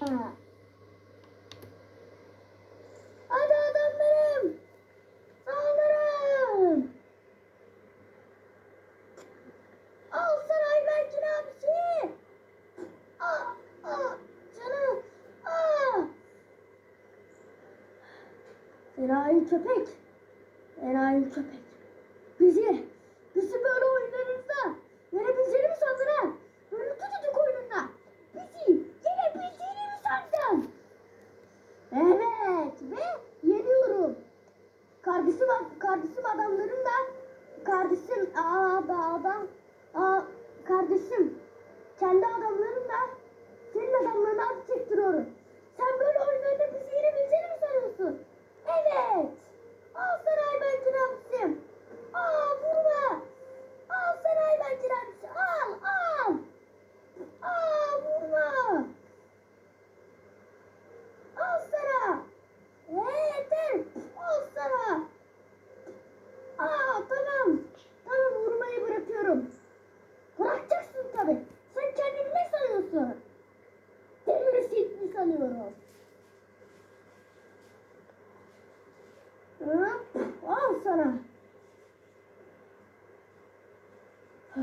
Ha. Hadi adamlarım. Saldırın. Al sana Ayberk'in abisi. Aa, aa, canım. Aa. Enayi köpek. Enayi köpek. Bizi, Kardeşim, kardeşim adamların da kardeşim aa dağda aa kardeşim. Kendi adamların da senin adamlarına at çektiriyorum. Hop, al sana.